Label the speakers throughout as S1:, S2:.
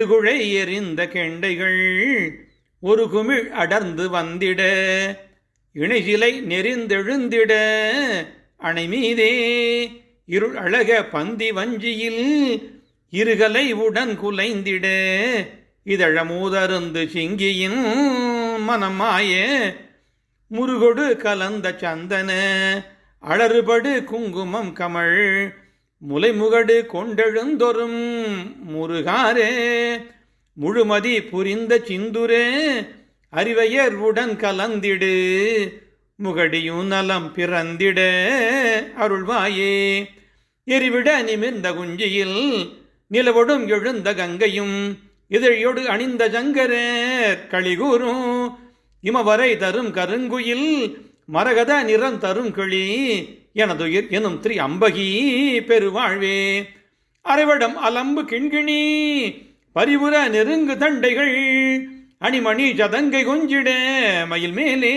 S1: குழை எறிந்த கெண்டைகள் ஒரு குமிழ் அடர்ந்து வந்திட இணைகிலை நெறிந்தெழுந்திட அணை மீதே இருள் அழக பந்தி வஞ்சியில் இருகலை உடன் குலைந்திட இதழமூதருந்து சிங்கியின் மனமாய முருகொடு கலந்த சந்தன அழறுபடு குங்குமம் கமழ் முலைமுகடு கொண்டெழுந்தொரும் முருகாரே முழுமதி புரிந்த சிந்துரே அறிவையர் உடன் கலந்திடு முகடியும் நலம் பிறந்திட அருள்வாயே. எரிவிட நிமிர்ந்த குஞ்சியில் நிலவொடும் எழுந்த கங்கையும் இதழையொடு அணிந்த ஜங்கரர் களிகூரும் இமவரை தரும் கருங்குயில் மரகத நிறந்தரும் கிளி எனதுயிர் எனும் திரு அம்பகி பெருவாழ்வே. அரைவடம் அலம்பு கிண்கிணி பரிவுர நெருங்கு தண்டைகள் அணிமணி சதங்கை கொஞ்சிட மயில் மேலே.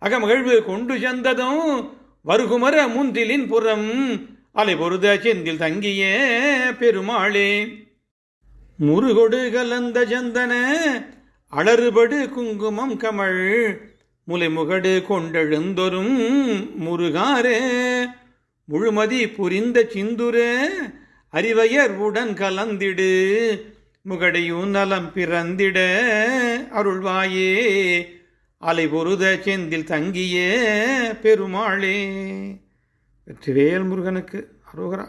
S1: அகமகிழ்வு கொண்டு சென்றதும் வருகுமர முந்திலின் புறம் அலை பொருத செந்தில் தங்கிய பெருமாளே. முருகொடு கலந்த சந்தன அலறுபடு குங்குமம் கமழ் முலைமுகடு கொண்டெழுந்தொரும் முருகாரே. முழுமதி புரிந்த சிந்துரே அறிவையர் உடன் கலந்திடு முகடையும் நலம் பிறந்திட அருள்வாயே. அலை பொருத செந்தில் தங்கிய பெருமாளே. வெற்றிவேல் முருகனுக்கு அரோகரா.